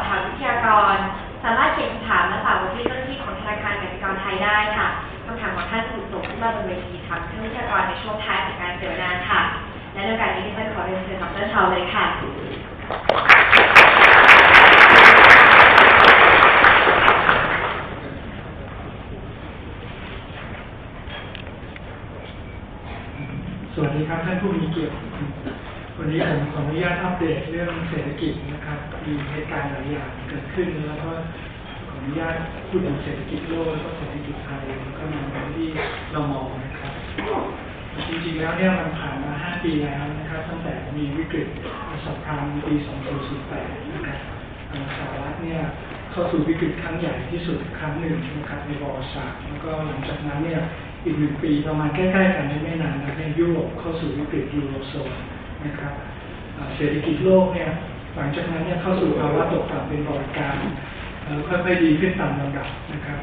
อบถามวิทยากร สามารถเขียนคำถามและฝากไว้ที่เจ้าหน้าที่ของธนาคารกสิกรไทยได้ค่ะคำถามของท่านถูกส่งขึ้นมาบนเวทีถามท่านวิทยากรในช่วงท้ายของการเสวนาค่ะ และในโอกาสนี้ดิฉันขอเรียนเชิญดรชาวเลยค่ะสวัสดีครับท่านผู้มีเกียรติ วันนี้ผมขออนุญาตอัปเดตเรื่องเศรษฐกิจนะครับ มีเหตุการณ์หลายอย่างเกิดขึ้นแล้วก็ขออนุญาตพูดถึงเศรษฐกิจโลกแล้วก็เศรษฐกิจไทยแล้วก็นำไปที่เรามองนะครับจริงๆแล้วเนี่ยมันผ่านมา 5 ปีแล้วนะครับตั้งแต่มีวิกฤตสับพรามปี 2008 นะครับอ่อสหรัฐเนี่ยเข้าสู่วิกฤตครั้งใหญ่ที่สุดครั้งหนึ่งนะครับในประวัติศาสตร์แล้วก็หลังจากนั้นเนี่ยอีกหนึ่งปีประมาณใกล้ๆกันไม่นานนะในยุโรปเข้าสู่วิกฤตยูโรโซน นะครับเศรษฐกิจโลกเนี่ยหลังจากนั้นเนี่ยเข้าสู่ภาวะตกต่ำเป็นประวัติการเอ่อค่อยๆดีขึ้นตามลำดับนะครับ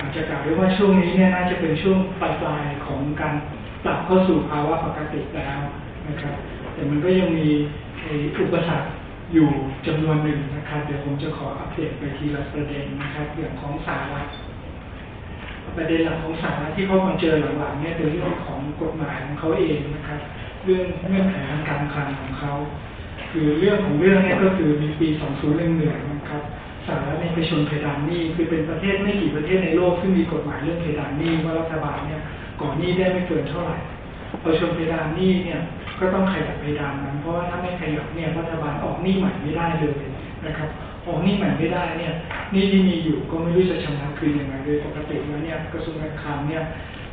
อาจจะกล่าวได้ว่าช่วงนี้เนี่ยน่าจะเป็นช่วงปลายๆของการกลับเข้าสู่ภาวะปกติแล้วนะครับ แต่มันก็ยังมีอุปสรรคอยู่จำนวนหนึ่งนะครับเดี๋ยวผมจะขออัปเดตไปทีละประเด็นนะครับอย่างของสหรัฐประเด็นหลักของสหรัฐที่เขามาเจอหลังๆเนี่ยเป็นเรื่องของกฎหมายของเขาเองนะครับเรื่องเงื่อนไขทางการคลังของเขา คือเรื่องของเรื่องนี่ยก็คือมีปี 2011นะครับสหรัฐเนี่ยไปชนเพดานหนี้คือเป็นประเทศไม่กี่ประเทศในโลกซึ่มีกฎหมายเรื่องเพดานหนี้ว่ารัฐบาลเนี่ยก่อนหนี้ได้ไม่เกินเท่าไหร่พอชนเพดานหนี้เนี่ยก็ต้องขยับเพดานนั้น เพราะว่าถ้าไม่ขยับเนี่ยรัฐบาลออกหนี้ใหม่ไม่ได้เลยนะครับออกหนี้ใหม่ไม่ได้เนี่ยหนี้ที่มีอยู่ก็ไม่รู้จะชำระคืนยังไงโดยปกติแล้วเนี่ยกระทรวงการคลังเนี่ย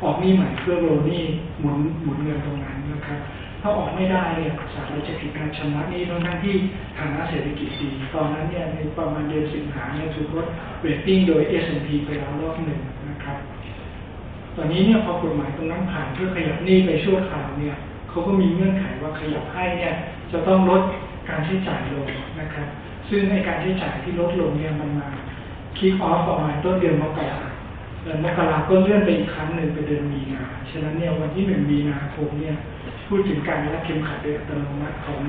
ออกหนี้ใหม่เพื่อโรลหนี้หมุนหมุนเงินตรงนั้นนะครับ ถ้าออกไม่ได้เนี่ยศาลจะผิดการชำระนี้ทั้งทั้งที่ฐานะเศรษฐกิจดีตอนนั้นเนี่ยในประมาณเดือนสิงหาเนี่ยถูกลดเรตติ้งโดย S&P ไปแล้วรอบหนึ่งนะครับ ตอนนี้เนี่ยพอกฎหมายตรงนั้นผ่านเพื่อขยับหนี้ไปชั่วคราวเนี่ยเขาก็มีเงื่อนไขว่าขยับให้เนี่ยจะต้องลดการใช้จ่ายลงนะครับ ซึ่งในการใช้จ่ายที่ลดลงเนี่ยมันมาคิกออฟประมาณต้นเดือนมกรา เดือนมกราก็เลื่อนไปอีกครั้งหนึ่งไปเดือนมีนาฉะนั้นเนี่ยวันที่หนึ่งมีนาคมเนี่ยพูดถึงการรัดเข็มขัดโดยอัตโนมัติของ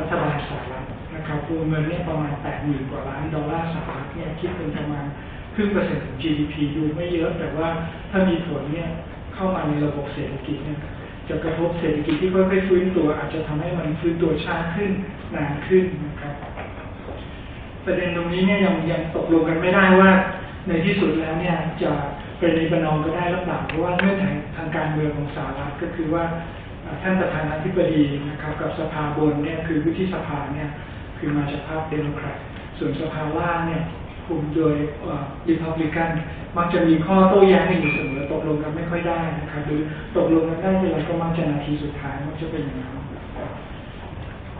รัฐบาลสหรัฐนะครับวงเงินเนี่ยประมาณแปดหมื่นกว่าล้านดอลลาร์สหรัฐเนี่ยคิดเป็นประมาณครึ่งเปอร์เซ็นต์ของ GDP ดูไม่เยอะ แต่ว่าถ้ามีผลเนี่ยเข้ามาในระบบเศรษฐกิจเนี่ยจะกระทบเศรษฐกิจที่ค่อยๆฟื้นตัว อาจจะทำให้มันฟื้นตัวช้าขึ้นนานขึ้นนะครับประเด็นตรงนี้เนี่ยยังยังตกลงกันไม่ได้ว่า ในที่สุดแล้วเนี่ยจะเป็นในประนอมก็ได้หรือเปล่าเพราะว่าเงื่อนไขทางการเมืองของสหรัฐก็คือว่าท่านประธานาธิบดีนะครับกับสภาบนเนี่ยคือวุฒิสภาเนี่ยคือมาจากพรรคเดโมแครตส่วนสภาล่างเนี่ยคุมโดยริพับลิกันมักจะมีข้อโต้แย้งกันอยู่เสมอตกลงกันไม่ค่อยได้นะครับหรือตกลงกันได้ทีไรก็มักจะนาทีสุดท้ายมักจะเป็นอย่างนั้น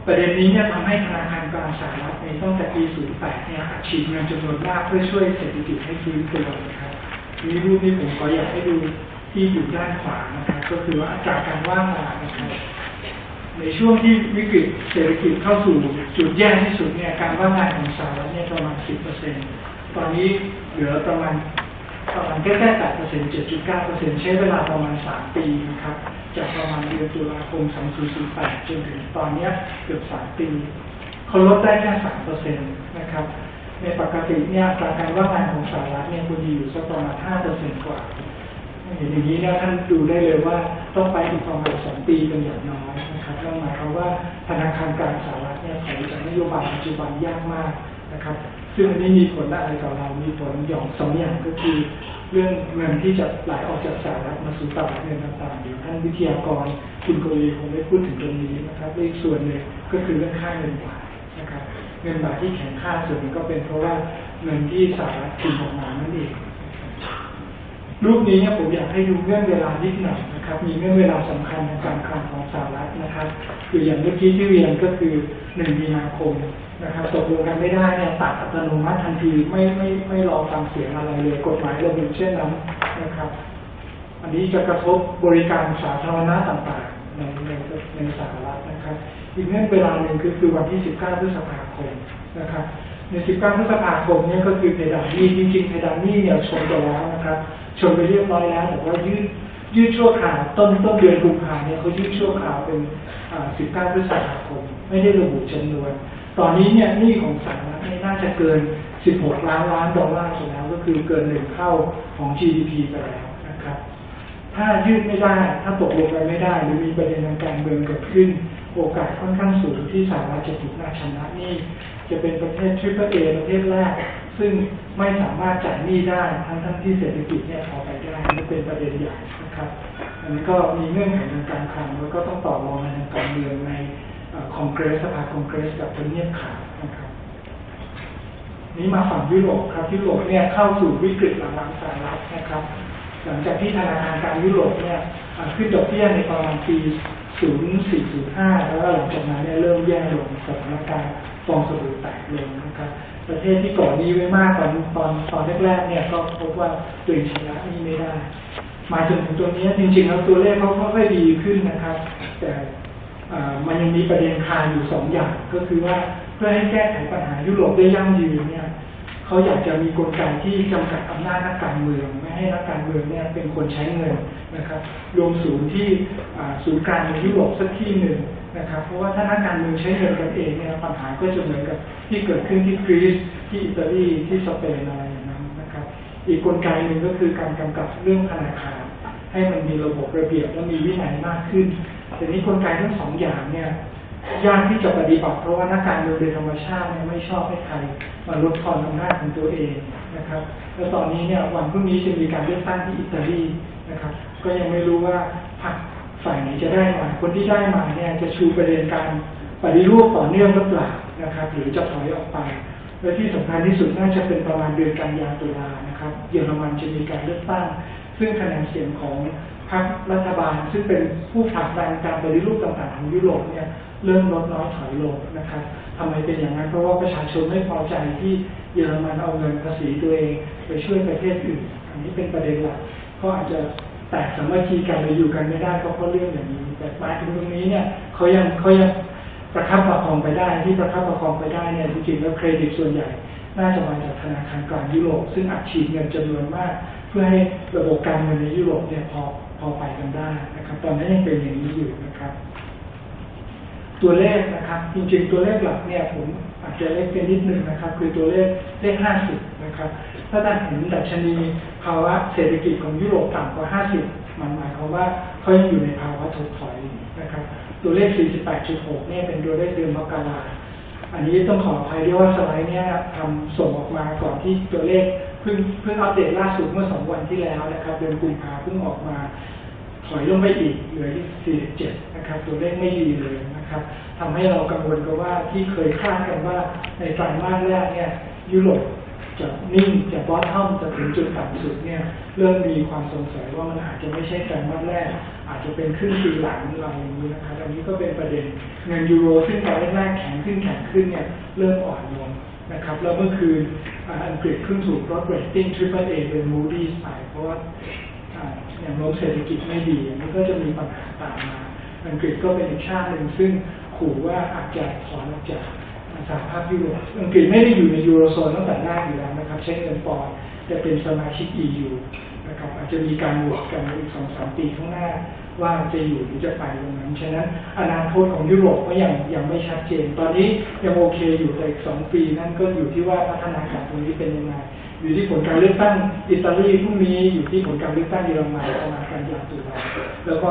ประเด็นนี้เนี่ยทำให้ธนาคารกลางสหรัฐในตั้งแต่ปี 08 เนี่ยฉีดเงินจำนวนมากเพื่อช่วยเศรษฐกิจให้ฟื้นตัวนะครับมีรูปนี้ผมขออยากให้ดูที่อยู่ด้านขวานะครับก็คือว่าจากการว่างงานนะครับในช่วงที่วิกฤตเศรษฐกิจเข้าสู่จุดแย่ที่สุดเนี่ยการว่างงานของสหรัฐเนี่ยประมาณ 10%ตอนนี้เหลือประมาณประมาณแค่แค่8เปอร์เซ็นต์7.9เปอร์เซ็นต์ใช้เวลาประมาณ 3 ปีนะครับ จากประมาณเดือนตุลาคม2008จนถึงตอนนี้เกือบ 3 ปีเขาลดได้แค่3เปอร์เซ็นต์นะครับ ในปกติเนี่ยอัตราการว่างงานของสหรัฐเนี่ยควรจะอยู่สักประมาณ5เปอร์เซ็นต์กว่าเห็นอย่างนี้เนี่ยท่านดูได้เลยว่าต้องไปอีกประมาณสองปีเป็นอย่างน้อยนะครับนั่นหมายความว่าธนาคารกลางสหรัฐเนี่ยถอยจากนโยบายปัจจุบันยากมากนะครับ ซึ่งอันนี้มีผลอะไรต่อเรา มีผลอย่างสองอย่างก็คือ เรื่องเงินที่จะไหลออกจากสหรัฐมาสู่ตลาดเงินต่างๆเดี๋ยวท่านวิทยากรคุณโกลีคงได้พูดถึงตรงนี้นะครับอีกส่วนหนึ่งก็คือเรื่องค่าเงินบาทนะครับ เงินบาทที่แข็งค่าส่วนนึงก็เป็นเพราะว่าเงินที่สหรัฐพิมพ์ออกมานั่นเอง รูปนี้เนี่ยผมอยากให้ดูเงื่อนเวลานิดหน่อยนะครับ มีเงื่อนเวลาสำคัญในการคลังของสหรัฐนะครับ คืออย่างเมื่อกี้ที่เรียนก็คือหนึ่งมีนาคมนะครับตกลงกันไม่ได้เนี่ยตัดอัตโนมัติทันทีไม่ไม่ไม่รอฟังเสียงอะไรเลยกฎหมายระบุเช่นนั้นนะครับ อันนี้จะกระทบบริการสาธารณะต่างๆในในในสหรัฐนะครับ อีกเงื่อนเวลาหนึ่งคือคือวันที่ 19 พฤษภาคมนะครับ ใน 19พฤษภาคมเนี่ยก็คือเพดานนี้จริงๆเพดานนี้เนี่ยชนไปแล้วนะครับชนไปเรียบร้อยแล้วแต่ว่ายืดยืดชั่วคราวต้นต้นเดือนกุมภาเนี่ยเขายืดชั่วคราวเป็น 19 พฤษภาคม ไม่ได้ระบุจำนวน ตอนนี้เนี่ยหนี้ของสหรัฐเนี่ยน่าจะเกิน 16 ล้านล้านดอลลาร์ไปแล้วก็คือเกินหนึ่งเท่าของ GDP ไปแล้วนะครับ ถ้ายืดไม่ได้ ถ้าตกลงกันไม่ได้ หรือมีประเด็นทางการเมืองเกิดขึ้น โอกาสค่อนข้างสูงที่สหรัฐจะถูกนาชนะนี้จะเป็นประเทศทริปเปิลเอประเทศแรก ซึ่งไม่สามารถจ่ายหนี้ได้ทั้งทั้งที่เศรษฐกิจเนี่ยพอไปได้นี่เป็นประเด็นใหญ่นะครับอันนี้ก็มีเงื่อนไขทางการคลังแล้วก็ต้องต่อรองในทางการเมืองในคอนเกรสสภาคองเกรสกับทำเนียบขาวนะครับนี้มาฝั่งยุโรปครับยุโรปเนี่ยเข้าสู่วิกฤตหลังๆสหรัฐนะครับ หลังจากที่ธนาคารกลางยุโรปเนี่ยขึ้นดอกเบี้ยในประมาณปี 0405แล้วก็หลังจากนั้นเนี่ยเริ่มแย่ลงสถานการณ์ฟองสบู่แตกลงนะครับ ประเทศที่ก่อนนี้ไว้มากตอนตอนตอนแรกๆเนี่ยก็พบว่าตัวเองชำระหนี้ไม่ได้ มาจนถึงตัวนี้จริงๆแล้วตัวเลขเขาค่อยๆดีขึ้นนะครับ แต่อ่ามันยังมีประเด็นคาอยู่สองอย่างก็คือว่าเพื่อให้แก้ไขปัญหายุโรปได้ยั่งยืนเนี่ย เขาอยากจะมีกลไกที่จำกัดอำนาจนักการเมือง ไม่ให้นักการเมืองเนี่ยเป็นคนใช้เงินนะครับ รวมศูนย์ที่ศูนย์กลางในยุโรปสักที่หนึ่งนะครับ เพราะว่าถ้านักการเมืองใช้เงินกันเองเนี่ยปัญหาก็จะเหมือนกับที่เกิดขึ้นที่กรีซที่อิตาลีที่สเปนอะไรอย่างนั้นนะครับ อีกกลไกหนึ่งก็คือการกำกับเรื่องธนาคารให้มันมีระบบระเบียบและมีวินัยมากขึ้นแต่นี้กลไกทั้งสองอย่างเนี่ย ยากที่จะปฏิบัติเพราะว่านักการเมืองโดยธรรมชาติเนี่ยไม่ชอบให้ใครมาลดทอนอำนาจของตัวเองนะครับ แล้วตอนนี้เนี่ยวันพรุ่งนี้จะมีการเลือกตั้งที่อิตาลีนะครับ ก็ยังไม่รู้ว่าพรรคฝ่ายไหนจะได้มา คนที่ได้มาเนี่ยจะชูประเด็นการปฏิรูปต่อเนื่องหรือเปล่านะครับ หรือจะถอยออกไป และที่สำคัญที่สุดน่าจะเป็นประมาณเดือนกันยายนตุลานะครับ เยอรมันจะมีการเลือกตั้ง ซึ่งคะแนนเสียงของพรรครัฐบาล ซึ่งเป็นผู้ผลักดันการปฏิรูปต่างๆของยุโรปเนี่ย เริ่มลดน้อยถอยลงนะครับทำไมเป็นอย่างนั้นเพราะว่าประชาชนไม่พอใจที่เยอรมันเอาเงินภาษีตัวเองไปช่วยประเทศอื่น อันนี้เป็นประเด็นหลักก็อาจจะแตกสามัคคีกันหรืออยู่กันไม่ได้ก็เพราะเรื่องอย่างนี้ แต่มาถึงตรงนี้เนี่ยเขายังเขายังประคับประคองไปได้ที่ประคับประคองไปได้เนี่ยจริงๆแล้วเครดิตส่วนใหญ่ น่าจะมาจากธนาคารกลางยุโรป ซึ่งอัดฉีดเงินจำนวนมาก เพื่อให้ระบบการเงินในยุโรปเนี่ยพอพอไปกันได้นะครับ ตอนนี้ยังเป็นอย่างนี้อยู่นะครับ ตัวเลขนะครับ จริงๆตัวเลขหลักเนี่ยผมอาจจะเล็กเป็นนิดนึงนะครับ คือตัวเลขเลข 50 นะครับ ถ้าท่านเห็นดัชนีภาวะเศรษฐกิจของยุโรปต่ำกว่า 50 มันหมายความว่าเขายังอยู่ในภาวะถดถอยนะครับ ตัวเลข 48.6 เนี่ยเป็นตัวเลขเดือนมกราอันนี้ต้องขออภัยด้วยว่าสไลด์เนี่ยทำส่งออกมาก่อนที่ตัวเลขเพิ่งเพิ่งอัปเดตล่าสุดเมื่อ 2 วันที่แล้วนะครับ เดือนกุมภาเพิ่งออกมา ถอยลงไปอีกเหลือที่47 นะครับ ตัวเลขไม่ดีเลยนะครับทำให้เรากังวลกันว่าที่เคยคาดกันว่าในไตรมาสแรกเนี่ยยุโรปจะนิ่งจะบอททอมจะถึงจุดต่ำสุดเนี่ยเริ่มมีความสงสัยว่ามันอาจจะไม่ใช่ไตรมาสแรก อาจจะเป็นครึ่งปีหลังอะไรอย่างนี้นะครับอันนี้ก็เป็นประเด็นเงินยูโรซึ่งตอนแรกแข็งขึ้นแข็งขึ้นเนี่ยเริ่มอ่อนลงนะครับแล้วเมื่อคืนอังกฤษเพิ่งถูกลดเรตติ้ง Triple A เอเป็น Moody's ไปเพราะว่า อย่างโน้มเศรษฐกิจไม่ดีมันก็จะมีปัญหาตามมาอังกฤษก็เป็นอีกชาติหนึ่งซึ่งขู่ว่าอาจจะถอนออกจากสหภาพยุโรปอังกฤษไม่ได้อยู่ในยูโรโซนตั้งแต่แรกอยู่แล้วนะครับใช้เงินปอนด์จะเป็นสมาชิก EU นะครับอาจจะมีการโหวตกันในอีกสองสามปีข้างหน้า ว่าจะอยู่หรือจะไปตรงนั้น ฉะนั้นอนาคตของยุโรปก็ยังยังไม่ชัดเจน ตอนนี้ยังโอเคอยู่แต่อีกสองปีนั่นก็อยู่ที่ว่าพัฒนาการตรงนี้เป็นยังไง อยู่ที่ผลการเลือกตั้งอิตาลีพรุ่งนี้อยู่ที่ผลการเลือกตั้งเยอรมันประมาณกันยาตุลาแล้วก็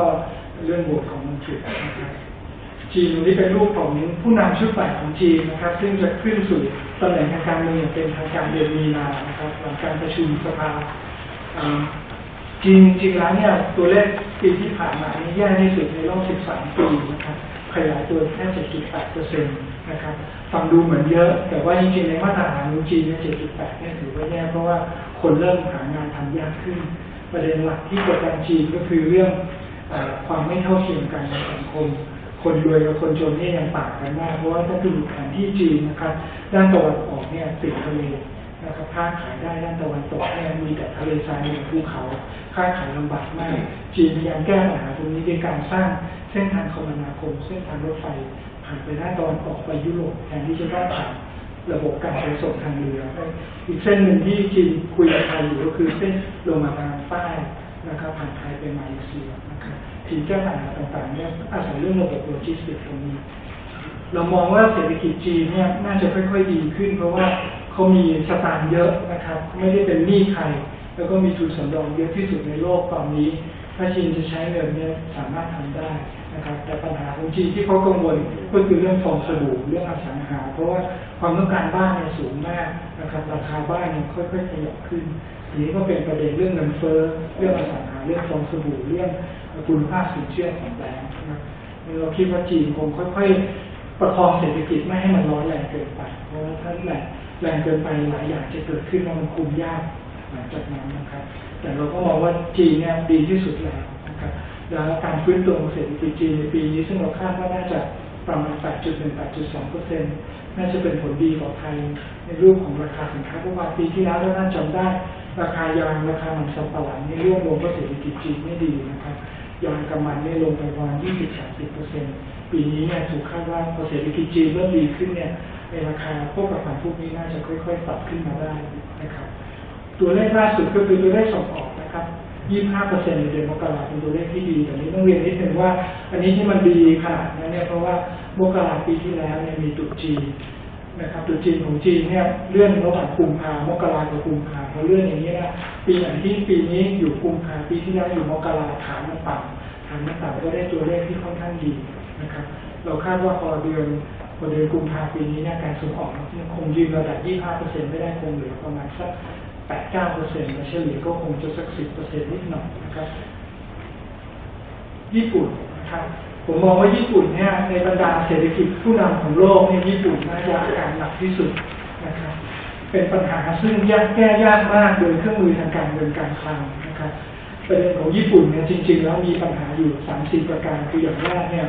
เรื่องโหวตของอังกฤษนะครับจีนนี้เป็นรูปของผู้นำชุดใหม่ของจีนนะครับ ซึ่งจะขึ้นสู่ตำแหน่งทางการเมืองเป็นทางการเดือนมีนานะครับหลังการประชุมสภาอ่าจีนจริงๆแล้วเนี่ยตัวเลขปีที่ผ่านมานี่แย่ที่สุดในรอบ 13 ปีนะครับ ขยายตัวแค่ 7.8เปอร์เซ็นต์นะครับฟังดูเหมือนเยอะ แต่ว่าจริงๆในมาตรฐานของจีนเนี่ย 7.8 เนี่ยถือว่าแย่เพราะว่าคนเริ่มหางานทำยากขึ้น ประเด็นหลักที่กดดันจีนก็คือเรื่องอความไม่เท่าเทียมกันในสังคม คนรวยกับคนจนเนี่ยยังต่างกันมาก เพราะว่าถ้าดูแผนที่จีนนะครับ ด้านตะวันออกเนี่ยติดทะเลนะครับค้าขายได้ด้านตะวันตกเนี่ยมีแต่ทะเลทรายมีภูเขาค้าขายลำบากมาก จีนพยายามแก้ปัญหาตรงนี้ด้วยการสร้าง ส้นทางคมนาคม เส้นทางรถไฟผ่านไปด้านตะวันออกไปยุโรปแทนที่จะต้องผ่านระบบการขนส่งทางเรือ อีกเส้นหนึ่งที่จีนคุยกับไทยอยู่ก็คือเส้นลงมาทางใต้นะครับผ่านไทยไปมาเลเซียนะครับจีนแก้ปัญหาต่างๆเนี่ยอาศัยเรื่องระบบโลจิสติกส์ตรงนี้ เรามองว่าเศรษฐกิจจีนเนี่ยน่าจะค่อยๆดีขึ้น เพราะว่าเขามีสตางค์เยอะนะครับ ไม่ได้เป็นหนี้ใคร แล้วก็มีทุนสำรองเยอะที่สุดในโลกตอนนี้ ถ้าจีนจะใช้เงินเนี่ยสามารถทำได้นะครับ แต่ปัญหาของจีนที่เขากังวลก็คือเรื่องฟองสบู่เรื่องอสังหา เพราะว่าความต้องการบ้านเนี่ยสูงมากนะครับราคาบ้านเนี่ยค่อยๆขยับขึ้นทีนี้ก็เป็นประเด็นเรื่องเงินเฟ้อเรื่องอสังหาเรื่องฟองสบู่เรื่องคุณภาพสินเชื่อของแบงก์นะครับเราคิดว่าจีนคงค่อยๆ ประคองเศรษฐกิจไม่ให้มันร้อนแรงเกินไป เพราะว่าถ้าแรงแรงเกินไปหลายอย่างจะเกิดขึ้นแล้วมันคุมยากหลังจากนั้นนะครับ แต่เราก็มองว่าจีนเนี่ยดีที่สุดแล้วนะครับแล้วการฟื้นตัวของเศรษฐกิจจีนในปีนี้ซึ่งเราคาดว่าน่าจะประมาณ 8.1-8.2เปอร์เซ็นต์น่าจะเป็นผลดีต่อไทยในรูปของราคาสินค้าเพราะว่าปีที่แล้วถ้าท่าจำได้ ราคายางราคามันสำปะหลังในร่วงลงเพราะเศรษฐกิจจีนไม่ดีนะครับยางกำมันเนี่ลงไปประมาณ 20-30เปอร์เซ็นต์ปีนี้เนี่ยถูกคาดว่าพอเศรษฐกิจจีนเริ่มดีขึ้นเนี่ยในราคาพวกกระป๋าพวกนี้น่าจะค่อยๆปรับขึ้นมาได้นะครับ ตัวเลขล่าสุดก็คือตัวเลขส่งออกนะครับ 25%ในเดือนมกราเป็นตัวเลขที่ดีแต่นี้ต้องเรียนนิดนึงว่า อันนี้ที่มันดีขนาดนั้นเนี่ยเพราะว่ามกราปีที่แล้วเนี่ยมีตรุษจีนนะครับตรุษจีนของจีนเนี่ยเลื่อนระหว่างกุมภามกรากับกุมภาเพอเลื่อนอย่างนี้นะปีไหนที่ปีนี้อยู่กุมภาปีที่แล้วอยู่มกราฐานมันต่ำฐานมันต่ำก็ได้ตัวเลขที่ค่อนข้างดีนะครับ เราคาดว่าพอเดือนพอเดือนกุมภาปีนี้เนี่ยการส่งออกเนี่ยคงยืนระดับ 25%ไม่ได้คงเหลือประมาณสัก แปดเก้าเปอร์เซ็นต์เฉลี่ยก็คงจะสักสิบเปอร์เซ็นต์นิดหน่อยนะครับญี่ปุ่นนะครับผมมองว่าญี่ปุ่นเนี่ยในบรรดาเศรษฐกิจผู้นำของโลกเนี่ยญี่ปุ่นน่าจะอาการหนักที่สุดนะครับเป็นปัญหาซึ่งยากแก้ยากมากโดยเครื่องมือทางการเงินการคลังนะครับประเด็นของญี่ปุ่นเนี่ยจริง ๆ แล้วมีปัญหาอยู่สามสี่ประการคืออย่างแรกเนี่ย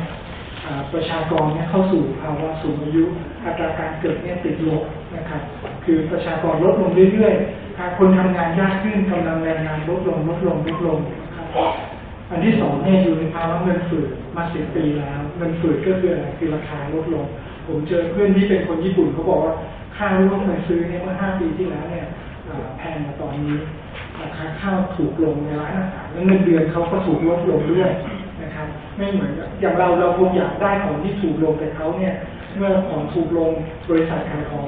ประชากรเนี่ยเข้าสู่ภาวะสูงอายุอัตราการเกิดเนี่ยติดลบนะครับ คือประชากรลดลงเรื่อยๆ คนทำงานยากขึ้นกำลังแรงงานลดลงลดลงลดลงครับอันที่สองเนี่ยอยู่ในภาวะเงินฝืดมาสิบปีแล้วเงินฝืดก็คืออะไรคือราคาลดลง ผมเจอเพื่อนที่เป็นคนญี่ปุ่นเขาบอกว่าค่าร่วมเงินซื้อเนี่ยเมื่อห้าปีที่แล้วเนี่ยแพงกว่าตอนนี้ราคาข้าวถูกลงในร้านอาหารแล้วเงินเดือนเขาก็ถูกลดลงด้วยนะครับ ไม่เหมือนอย่างเราเราคงอยากได้ของที่ถูกลงแต่เขาเนี่ย เมื่อของถูกลงบริษัทขายของ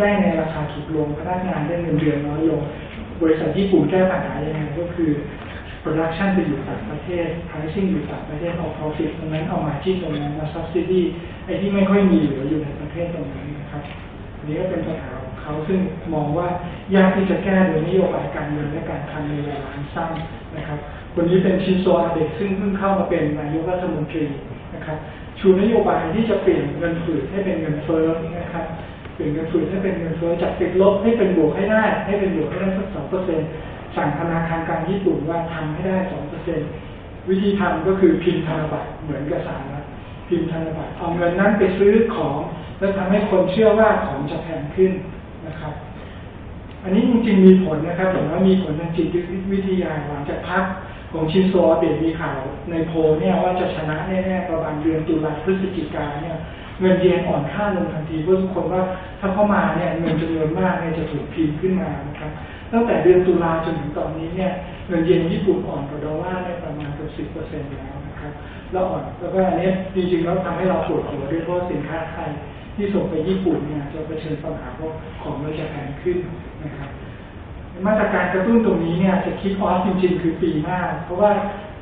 ได้ในราคาถูกลงพนักงานได้เงินเดือนน้อยลง บริษัทญี่ปุ่นแก้ปัญหายังไงก็คือ production ไปอยู่ต่างประเทศ pricing อยู่ต่างประเทศเอา profit ตรงนั้นเอามาที่ตรงนั้นมา subsidy ไอ้ที่ไม่ค่อยมีเหลืออยู่ในประเทศตรงนั้นนะครับอันนี้ก็เป็นปัญหาของเขาซึ่งมองว่ายากที่จะแก้โดยนโยบายการเงินและการคลังในเวลาสั้นนะครับคนนี้เป็นชินโซอาเบะซึ่งเพิ่งเข้ามาเป็นนายกรัฐมนตรีนะครับชูนโยบายที่จะเปลี่ยนเงินฝืดให้เป็นเงินเฟ้อนะครับ ปลี่ยนเงินฝืดให้เป็นเงินเฟ้อจากติดลบให้เป็นบวกให้ได้ ให้เป็นบวกให้ได้สักสองเปอร์เซ็นต์สั่งธนาคารกลางญี่ปุ่นว่าทำให้ได้สองเปอร์เซ็นต์วิธีทำก็คือพิมพ์ธนบัตรเหมือนกับสหรัฐพิมพ์ธนบัตรเอาเงินนั้นไปซื้อของ แล้วทำให้คนเชื่อว่าของจะแพงขึ้นนะครับ อันนี้จริงๆมีผลนะครับแต่ว่ามีผลทางจิตวิทยาหลังจากพักของชินโซอาเบะมีข่าวในโพเนี่ยว่าจะชนะแน่ๆประมาณเดือนตุลาพฤศจิกาเนี่ย เงินเยนอ่อนค่าลงทันทีเพราะทุกคนว่าถ้าเข้ามาเนี่ยเงินจำนวนมากเนี่ยจะถูกพิมพ์ขึ้นมานะครับตั้งแต่เดือนตุลาจนถึงตอนนี้เนี่ยเงินเยนญี่ปุ่นอ่อนกว่าดอลลาร์เนี่ยประมาณเกือบสิบเปอร์เซ็นต์แล้วนะครับแล้วอ่อนแล้วก็อันนี้จริงๆแล้วทำให้เราปวดหัวด้วยเพราะสินค้าไทยที่ส่งไปญี่ปุ่นเนี่ยจะเผชิญปัญหาเพราะของมันจะแพงขึ้นนะครับมาตรการกระตุ้นตรงนี้เนี่ยจะคิดออฟจริงๆ คือปีหน้า เพราะว่า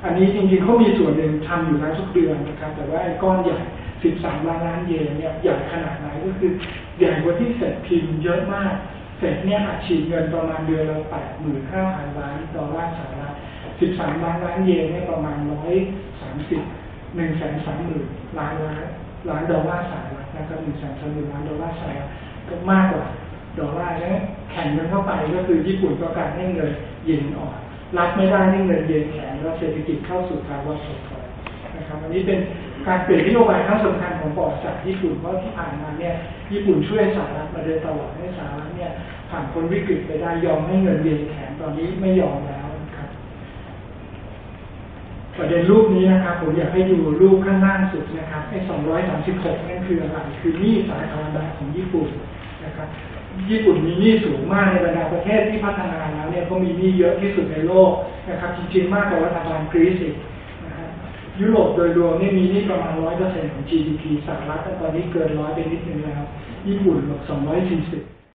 อันนี้จริงๆเขามีส่วนหนึ่งทำอยู่แล้วทุกเดือนนะครับ แต่ว่าไอ้ก้อนใหญ่ 13ล้านล้านเยนเนี่ยใหญ่ขนาดไหนก็คือใหญ่กว่าที่เสร็จพิมพ์เยอะมากเสร็จเนี่ยอัดฉีดเงินประมาณเดือนละ85,000ล้านดอลลาร์สหรัฐ13ล้านล้านเยนเนี่ยประมาณ130 1 3 0 0 0 0ล้านล้านล้านดอลลาร์สหรัฐนะครับ1 3 0 0 0ล้านดอลลาร์สหรัฐก็มากกว่าดอลลาร์เนี่ยแข่งกันเข้าไปก็คือญี่ปุ่นต้องการให้เงินเยนอ่อนรับไม่ได้ให้เงินเยนแข็งแล้วเศรษฐกิจเข้าสู่ภาวะถดถอยนะครับ อันนี้เป็น การเปลี่ยนนโยบายครั้งสำคัญของประวัติศาสตร์ญี่ปุ่นเพราะที่ผ่านมาเนี่ยญี่ปุ่นช่วยสหรัฐมาโดยตลอดให้สหรัฐเนี่ยผ่านพ้นวิกฤตไปได้ยอมให้เงินเยนแข็งตอนนี้ไม่ยอมแล้วนะครับประเด็นรูปนี้นะครับผมอยากให้ดูรูปข้างล่างสุดนะครับไอ้236 นั่นคืออะไรคือหนี้สาธารณะของญี่ปุ่นนะครับญี่ปุ่นมีหนี้สูงมากในบรรดาประเทศที่พัฒนาแล้วเนี่ยเขามีหนี้เยอะที่สุดในโลกนะครับจริงๆมากกว่ารัฐบาลกรีซอีก ยุโรปโดยรวมนี่มีนี่ประมาณร้อยเปอร์เซ็นต์ของ GDP สหรัฐก็ตอนนี้เกินร้อยไปนิดนึงแล้วญี่ปุ่นแบบสองร้อยสี่สิบ